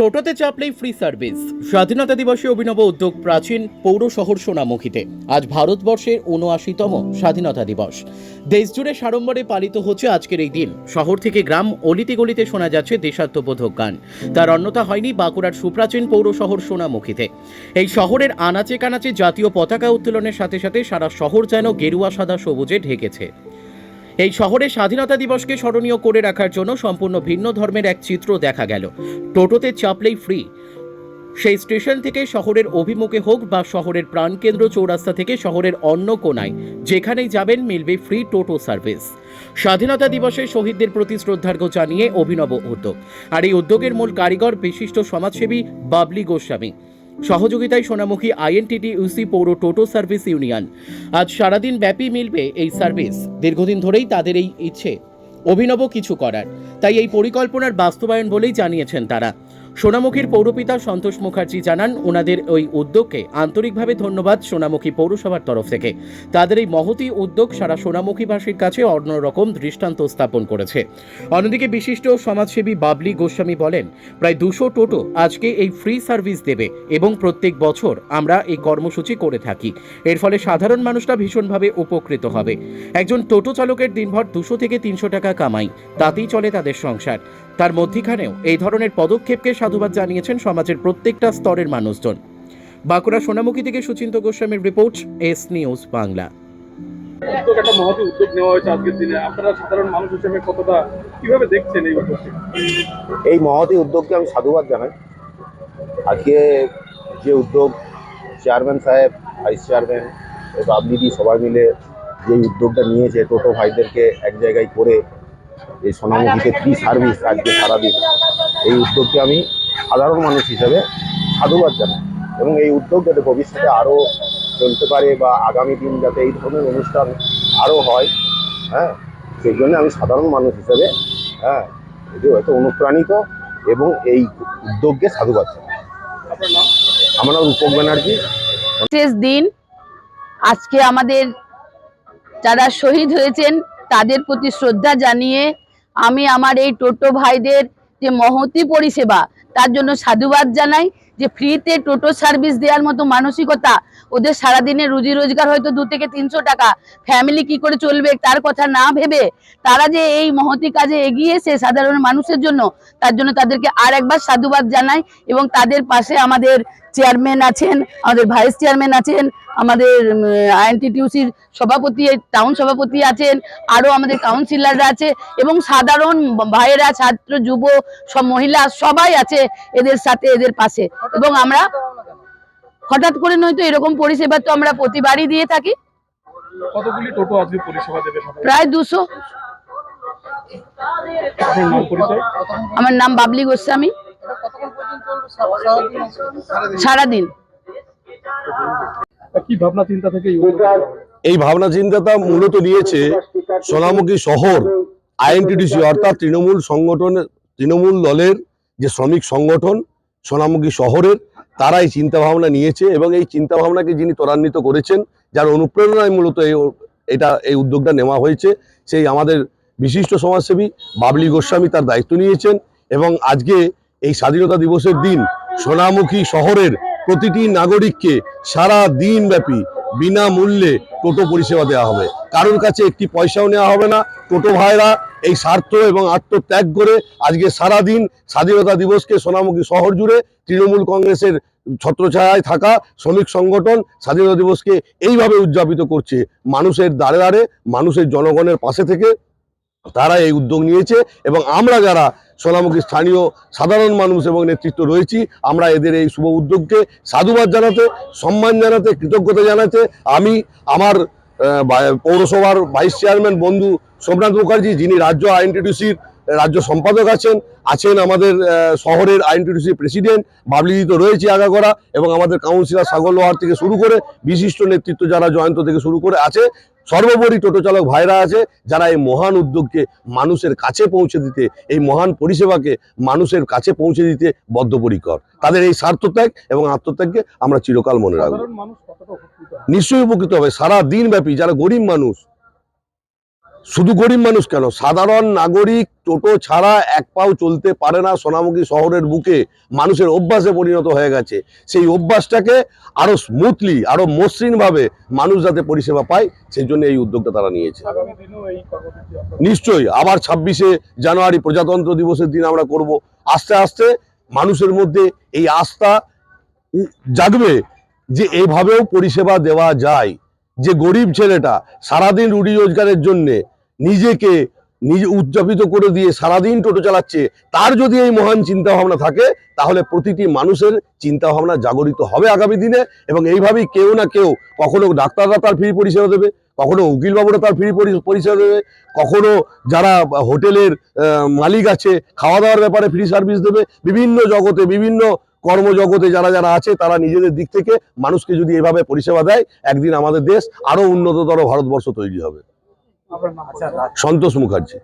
টোটোতে চাপলেই free service স্বাধীনতা দিবসে অভিনব উদ্যোগ প্রাচীন পৌর শহর সোনামুখীতে। আজ ভারতবর্ষের উনআশিতম স্বাধীনতা দিবস। দেশজুড়ে সাড়ম্বরে পালিত হচ্ছে আজকের এই দিন। শহর থেকে গ্রাম অলিতে গলিতে শোনা যাচ্ছে দেশাত্মবোধক গান। তার অন্যতা হয়নি বাঁকুড়ার সুপ্রাচীন পৌর শহর সোনামুখীতে। এই শহরের আনাচে কানাচে জাতীয় পতাকা উত্তোলনের সাথে সাথে সারা শহর যেন গেরুয়া সাদা সবুজে ঢেকেছে। এই শহরে স্বাধীনতা দিবসকে স্মরণীয় করে রাখার জন্য সম্পূর্ণ ভিন্ন ধর্মের এক চিত্র দেখা গেল। টোটোতে চাপলেই ফ্রি সেই স্টেশন থেকে শহরের অভিমুখে হোক বা শহরের প্রাণকেন্দ্র চৌরাস্তা থেকে শহরের অন্য কোনায় যেখানেই যাবেন মিলবে ফ্রি টোটো সার্ভিস স্বাধীনতা দিবসে শহীদদের প্রতি শ্রদ্ধার্ঘ্য জানিয়ে অভিনব উদ্যোগ। আর এই উদ্যোগের মূল কারিগর বিশিষ্ট সমাজসেবী বাবলি গোস্বামী। সহযোগিতায় সোনামুখী আইএনটিটি ইউসি পৌর টোটো সার্ভিস ইউনিয়ন। আজ সারাদিন ব্যাপী মিলবে এই সার্ভিস। দীর্ঘদিন ধরেই তাদের এই ইচ্ছে। অভিনব কিছু করার। তাই এই পরিকল্পনার বাস্তবায়ন বলেই জানিয়েছেন তারা। সোনামুখীর পৌরপিতা সন্তোষ মুখার্জি জানান, ওনাদের ওই উদ্যোগকে আন্তরিকভাবে ধন্যবাদ সোনামুখী পৌরসভার তরফ থেকে। তাদের এই মহতি উদ্যোগ সারা সোনামুখীবাসীর কাছে অন্যরকম দৃষ্টান্ত স্থাপন করেছে। অন্যদিকে বিশিষ্ট সমাজসেবী বাবলি গোস্বামী বলেন, প্রায় দুশো টোটো আজকে এই ফ্রি সার্ভিস দেবে এবং প্রত্যেক বছর আমরা এই কর্মসূচি করে থাকি। এর ফলে সাধারণ মানুষরা ভীষণভাবে উপকৃত হবে। একজন টোটো চালকের দিনভর দুশো থেকে তিনশো টাকা কামাই, তাতেই চলে তাদের সংসার। তার মধ্যিখানেও এই ধরনের পদক্ষেপকে সাধুবাদ জানিয়েছেন সমাজের প্রত্যেকটা স্তরের মানুষজন। বাঁকুড়া সোনামুখী থেকে সুচিন্ত গোস্বামীর রিপোর্ট এস নিউজ বাংলা। একটা মহতি উদ্যোগ নেওয়া হয়েছে আজকের দিনে। আপনারা সাধারণ মানুষ হিসেবে কতটা কীভাবে দেখছেন এই উদ্যোগকে? এই মহতি উদ্যোগকে আমি সাধুবাদ জানাই। আজকে যে উদ্যোগ চেয়ারম্যান সাহেব ভাইস চেয়ারম্যান এবং আপনিদি সবাই মিলে যে উদ্যোগটা নিয়েছে টোটো ভাইদেরকে এক জায়গায় করে এই সোনামুখীতে ফ্রি সার্ভিস আজকে সারাদিন। এই উদ্যোগকে আমি সাধারণ মানুষ হিসেবে সাধুবাদ জানাই এবং এই উদ্যোগ যাতে ভবিষ্যতে আরও চলতে পারে বা আগামী দিন যাতে এই ধরনের অনুষ্ঠান আরও হয় হ্যাঁ সেই জন্য আমি সাধারণ মানুষ হিসেবে হ্যাঁ এটি হয়তো অনুপ্রাণিত এবং এই উদ্যোগকে সাধুবাদ জানাই। আমার নাম রূপক ব্যানার্জি। শেষ দিন। আজকে আমাদের যারা শহীদ হয়েছেন তাদের প্রতি শ্রদ্ধা জানিয়ে আমি আমার এই টোটো ভাইদের যে মহতি পরিষেবা তার জন্য সাধুবাদ জানাই। যে ফ্রিতে টোটো সার্ভিস দেওয়ার মতো মানসিকতা, ওদের সারাদিনে রুজি রোজগার হয়তো দু থেকে তিনশো টাকা। ফ্যামিলি কি করে চলবে, তার কথা না ভেবে তারা যে এই মহতি কাজে এগিয়ে এসে সাধারণ মানুষের জন্য, তার জন্য তাদেরকে আর একবার সাধুবাদ জানাই এবং তাদের পাশে আমাদের চেয়ারম্যান আছেন, আমাদের ভাইস চেয়ারম্যান আছেন, আমাদের আইএনটিটিউসির সভাপতি টাউন সভাপতি আছেন, আরও আমাদের কাউন্সিলররা আছে এবং সাধারণ ভাইয়েরা, ছাত্র, যুব, সব মহিলা সবাই আছে এদের সাথে, এদের পাশে। এবং আমরা হঠাৎ করে নয়তো এরকম পরিষেবা তো আমরা প্রতিবারই দিয়ে থাকি। কতগুলি টোটো আজকে পরিষেবা দেবে প্রায় দুশো। আমার নাম বাবলি গোস্বামী। সারাদিন। কি ভাবনা চিন্তা থেকে এই উদ্যোগ নেওয়া? হলো? এই ভাবনা চিন্তাটা মূলত নিয়েছে সোনামুখী শহর আইএনটিডিসি অর্থাৎ তৃণমূল সংগঠনের তৃণমূল দলের যে শ্রমিক সংগঠন সোনামুখী শহরের তারাই এই চিন্তা ভাবনা নিয়েছে এবং এই চিন্তা ভাবনাকে যিনি ত্বরান্বিত করেছেন, যার অনুপ্রেরণায় মূলত এই এটা, এই উদ্যোগটা নেওয়া হয়েছে, সেই আমাদের বিশিষ্ট সমাজসেবী বাবলি গোস্বামী তার দায়িত্ব নিয়েছেন এবং আজকে এই স্বাধীনতা দিবসের দিন সোনামুখী শহরের প্রতিটি নাগরিককে সারা দিন ব্যাপী বিনামূল্যে টোটো পরিষেবা দেওয়া হবে। কারোর কাছে একটি পয়সাও নেওয়া হবে না। টোটো ভাইরা এই স্বার্থ এবং আত্মত্যাগ করে আজকে সারা দিন স্বাধীনতা দিবসকে সোনামুখী শহর জুড়ে তৃণমূল কংগ্রেসের ছত্রছায়ায় থাকা শ্রমিক সংগঠন স্বাধীনতা দিবসকে এইভাবে উদযাপিত করছে। মানুষের দ্বারে দ্বারে, মানুষের জনগণের পাশে থেকে তারা এই উদ্যোগ নিয়েছে এবং আমরা যারা সোনামুখী স্থানীয় সাধারণ মানুষ এবং নেতৃত্ব রয়েছি, আমরা এদের এই শুভ উদ্যোগকে সাধুবাদ জানাতে, সম্মান জানাতে, কৃতজ্ঞতা জানাতে আমি আমার পৌরসভার ভাইস চেয়ারম্যান বন্ধু সোমনাথ মুখার্জি, যিনি রাজ্য আইনটিডিসির রাজ্য সম্পাদক আছেন আছেন আমাদের শহরের আইনটিডিসি প্রেসিডেন্ট বাবলিজি তো রয়েছে আগাগোড়া, এবং আমাদের কাউন্সিলর সাগর লোহার থেকে শুরু করে বিশিষ্ট নেতৃত্ব যারা জয়ন্ত থেকে শুরু করে আছে সর্বোপরি টোটো চালক ভাইরা আছে যারা এই মহান উদ্যোগকে মানুষের কাছে পৌঁছে দিতে এই মহান পরিষেবাকে মানুষের কাছে পৌঁছে দিতে বদ্ধপরিকর। তাদের এই স্বার্থত্যাগ এবং আত্মত্যাগকে আমরা চিরকাল মনে রাখব? নিশ্চয়ই উপকৃত হবে? সারা দিন ব্যাপী যারা গরিব মানুষ শুধু গরিব মানুষ কেন? সাধারণ নাগরিক টোটো ছাড়া এক পাও চলতে পারে না সোনামুখী শহরের বুকে। মানুষের অভ্যাসে পরিণত হয়ে গেছে। সেই অভ্যাসটাকে আরও স্মুথলি আরও মসৃণভাবে মানুষ যাতে পরিষেবা পায় সেই জন্য এই উদ্যোগটা তারা নিয়েছে। নিশ্চয়ই আবার ছাব্বিশে জানুয়ারি প্রজাতন্ত্র দিবসের দিন আমরা করব। আস্তে আস্তে মানুষের মধ্যে এই আস্থা জাগবে যে এভাবেও পরিষেবা দেওয়া যায়। যে গরিব ছেলেটা সারাদিন রুটি রোজগারের জন্যে নিজেকে নিজে উদযাপিত করে দিয়ে সারাদিন টোটো চালাচ্ছে, তার যদি এই মহান চিন্তা ভাবনা থাকে, তাহলে প্রতিটি মানুষের চিন্তা ভাবনা জাগরিত হবে আগামী দিনে এবং এইভাবেই কেউ না কেউ কখনো ডাক্তাররা তার ফ্রি পরিষেবা দেবে, কখনো উকিলবাবুরা তার ফ্রি পরিষেবা দেবে, কখনো যারা হোটেলের মালিক আছে খাওয়া দাওয়ার ব্যাপারে ফ্রি সার্ভিস দেবে, বিভিন্ন জগতে, বিভিন্ন কর্মজগতে যারা যারা আছে, তারা নিজেদের দিক থেকে মানুষকে যদি এভাবে পরিষেবা দেয়, একদিন আমাদের দেশ আরও উন্নততর ভারতবর্ষ তৈরি হবে। সন্তোষ মুখার্জি।